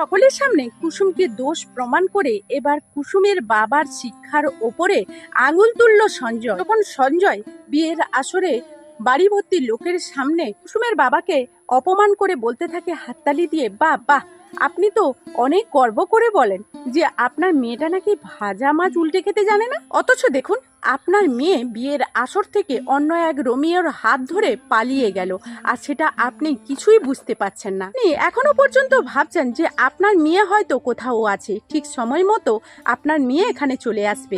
সকলের সামনে কুসুমকে দোষ প্রমাণ করে এবার কুসুমের বাবার শিক্ষার ওপরে আঙুল তুলল সঞ্জয়। তখন সঞ্জয় বিয়ের আসরে বাড়ি ভর্তি লোকের সামনে কুসুমের বাবাকে অপমান করে বলতে থাকে হাততালি দিয়ে বা বাহ আপনি তো অনেক গর্ব করে বলেন যে আপনার মেয়েটা নাকি ভাজা মাছ উল্টে খেতে জানে না? অথচ দেখুন আপনার মেয়ে বিয়ের আসর থেকে অন্য এক রোমিওর হাত ধরে পালিয়ে গেল আর সেটা আপনি কিছুই বুঝতে পারছেন না। আপনি এখনও পর্যন্ত ভাবছেন যে আপনার মেয়ে হয়তো কোথাও আছে ঠিক সময় মতো আপনার মেয়ে এখানে চলে আসবে।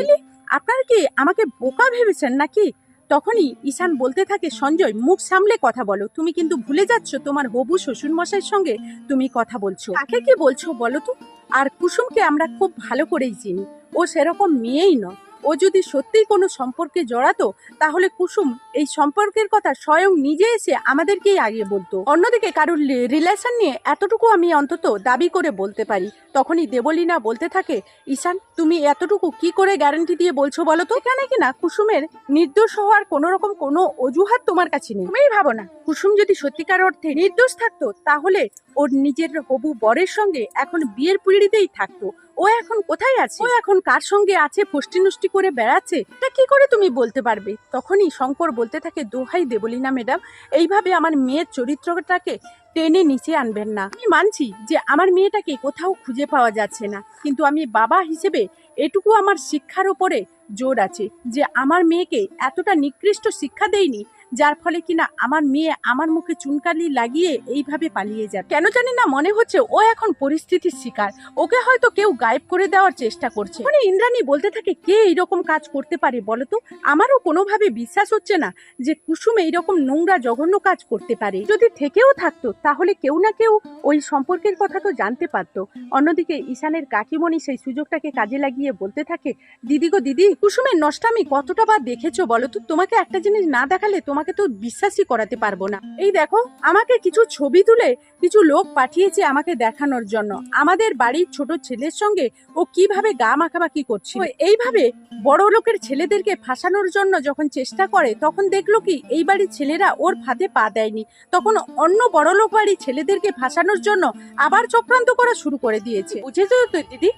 আপনার কি আমাকে বোকা ভেবেছেন নাকি? তখনই ঈশান বলতে থাকে, সঞ্জয়, মুখ সামলে কথা বলো। তুমি কিন্তু ভুলে যাচ্ছ তোমার হবু শ্বশুর মশাইয়ের সঙ্গে তুমি কথা বলছো। কাকে কি বলছো বলো তো? আর কুসুমকে আমরা খুব ভালো করেই চিনি। ও সেরকম মেয়েই নয়। ও যদি সত্যিই কোনো সম্পর্কে জড়াতো, তাহলে কুসুম এই সম্পর্কের কথা স্বয়ং নিজে এসে আমাদেরকেই আগে বলতো। অন্যদিকে কারোর রিলেশন নিয়ে এতটুকু আমি অন্তত দাবি করে বলতে পারি। তখনই দেবলীনা বলতে থাকে, ঈশান, তুমি এতটুকু কি করে গ্যারান্টি দিয়ে বলছো বলো তো? এখানে কিনা কুসুমের নির্দোষ হওয়ার কোনো রকম কোনো অজুহাত তোমার কাছে নেই। তুমিই ভাবো না, কুসুম যদি সত্যিকার অর্থে নির্দোষ থাকতো, তাহলে ওর নিজের হবু বরের সঙ্গে এখন বিয়ের পিড়িতেই থাকতো। ও এখন কোথায় আছে? ও এখন কার সঙ্গে আছে ফষ্টি নষ্টি করে বেড়াচ্ছে? এটা কি করে তুমি বলতে পারবে? তখনই শঙ্কর বলতে থাকে, দোহাই দেবলিনা ম্যাডাম, এইভাবে আমার মেয়ের চরিত্রটাকে টেনে নিচে আনবেন না। আমি মানছি যে আমার মেয়েটাকে কোথাও খুঁজে পাওয়া যাচ্ছে না, কিন্তু আমি বাবা হিসেবে এটুকু আমার শিক্ষার উপরে জোর আছে যে আমার মেয়েকে এতটা নিকৃষ্ট শিক্ষা দেয়নি যার ফলে কিনা আমার মেয়ে আমার মুখে চুনকালি লাগিয়ে এইভাবে পালিয়ে যায় কেন জানি না মনে হচ্ছে ও এখন পরিস্থিতির শিকার। ওকে হয়তো কেউ গায়েব করে দেওয়ার চেষ্টা করছে। মানে ইন্দ্রাণী বলতে থাকে কে এইরকম কাজ করতে পারে বলো তো? আমারও কোনোভাবে বিশ্বাস হচ্ছে না যে কুসুম এইরকম নোংরা জঘন্য কাজ করতে পারে। যদি থেকেও থাকতো, তাহলে কেউ না কেউ ওই সম্পর্কের কথা তো জানতে পারতো। অন্যদিকে ঈশানের কাকিমণি সেই সুযোগটাকে কাজে লাগিয়ে বলতে থাকে, দিদি গো, দিদি, কুসুমের নষ্টামি কতটা বার দেখেছ বলো তো? তোমাকে একটা জিনিস না দেখালে তোমাকে তো বিশ্বাসই করাতে পারব না। এই দেখো, আমাকে কিছু ছবি তুলে কিছু লোক পাঠিয়েছে আমাকে দেখানোর জন্য। আমাদের বাড়ির ছোট ছেলের সঙ্গে ও কীভাবে গা মাখামাখি করছে এইভাবে বড় লোকের ছেলেদেরকে ফাঁসানোর জন্য যখন চেষ্টা করে, তখন দেখল কি, এই বাড়ির ছেলেরা ওর ফাঁদে পা দেয়নি। তখন অন্য বড় লোক বাড়ির ছেলেদেরকে ফাঁসানোর জন্য আবার চক্রান্ত করা শুরু করে দিয়েছে। বুঝেছ তো দিদি?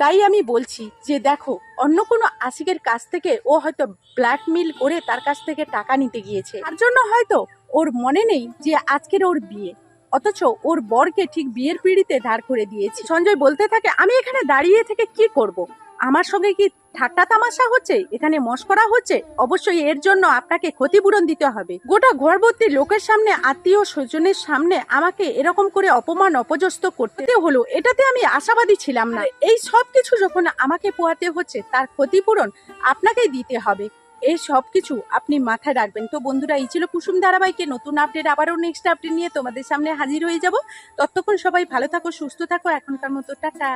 তাই আমি বলছি যে দেখো, অন্য কোনো আশিকের কাছ থেকে ও হয়তো ব্ল্যাকমেল করে তার কাছ থেকে টাকা নিতে গিয়েছে। তার জন্য হয়তো ওর মনে নেই যে আজকের ওর বিয়ে। অথচ ওর বরকে ঠিক বিয়ের পিড়িতে ধার করে দিয়েছে। সঞ্জয় বলতে থাকে, আমি এখানে দাঁড়িয়ে থেকে কি করব। আমার সঙ্গে কি ঠাট্টা তামাশা হচ্ছে? এখানে মস্করা হচ্ছে? অবশ্যই এর জন্য আপনাকে ক্ষতিপূরণ দিতে হবে। গোটা ঘরবর্তী লোকের সামনে, আত্মীয় স্বজনের সামনে আমাকে এরকম করে অপমান অপজস্ত করতে হলো, এটাতে আমি আশাবাদী ছিলাম না। এই সব কিছু যখন আমাকে পোয়াতে হচ্ছে, তার ক্ষতিপূরণ আপনাকেই দিতে হবে। এই সব কিছু আপনি মাথায় রাখবেন। তো বন্ধুরা, এই ছিল কুসুম ধারাবাহিকে নতুন আপডেট আবারও নেক্সট আপডেট নিয়ে তোমাদের সামনে হাজির হয়ে যাব। ততক্ষণ সবাই ভালো থাকো, সুস্থ থাকো, এখনকার মতো, টাটা।